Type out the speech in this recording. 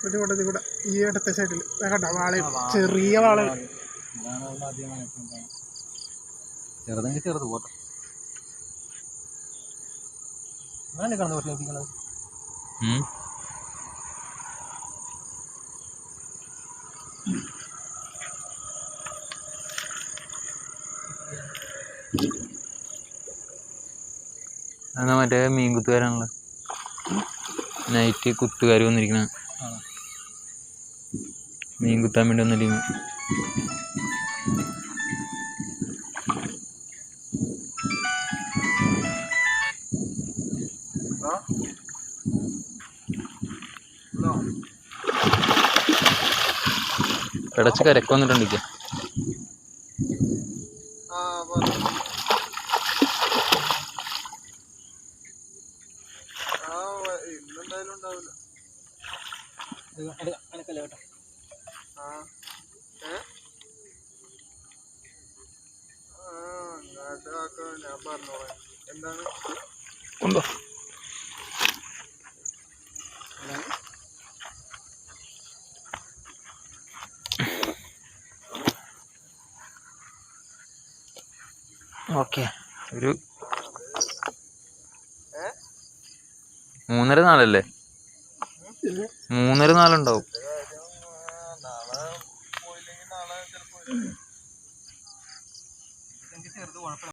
ഒരു കൂടെ ഇത് കൂടെ ഈ ഇടത്തെ സൈഡിൽ കണ്ട? വാളയും ചെറിയ വാള. ചെറുതെങ്കിൽ ചെറുത് പോട്ടെ. അങ്ങനെ കിടന്ന് പക്ഷേ നോക്കിക്കണത് എന്നാ മറ്റേ മീൻ കുത്തുകാരാണല്ലോ നൈറ്റ് കുത്തുകാർ വന്നിരിക്കണ? മീൻ കുത്താൻ വേണ്ടി വന്ന ടീം കിടച്ച് കരക്ക് വന്നിട്ടുണ്ട് ഇന്നെന്തായാലും ഉണ്ടാവില്ല. അനക്കല്ലേ കേട്ടോ. ഞാൻ പറഞ്ഞോളാം. എന്താണ്? ഉണ്ടോ? ഓക്കെ. ഒരു? മൂന്നര നാലല്ലേ മൂന്നര നാലുണ്ടാവും ചെറുത് കുഴപ്പമില്ല.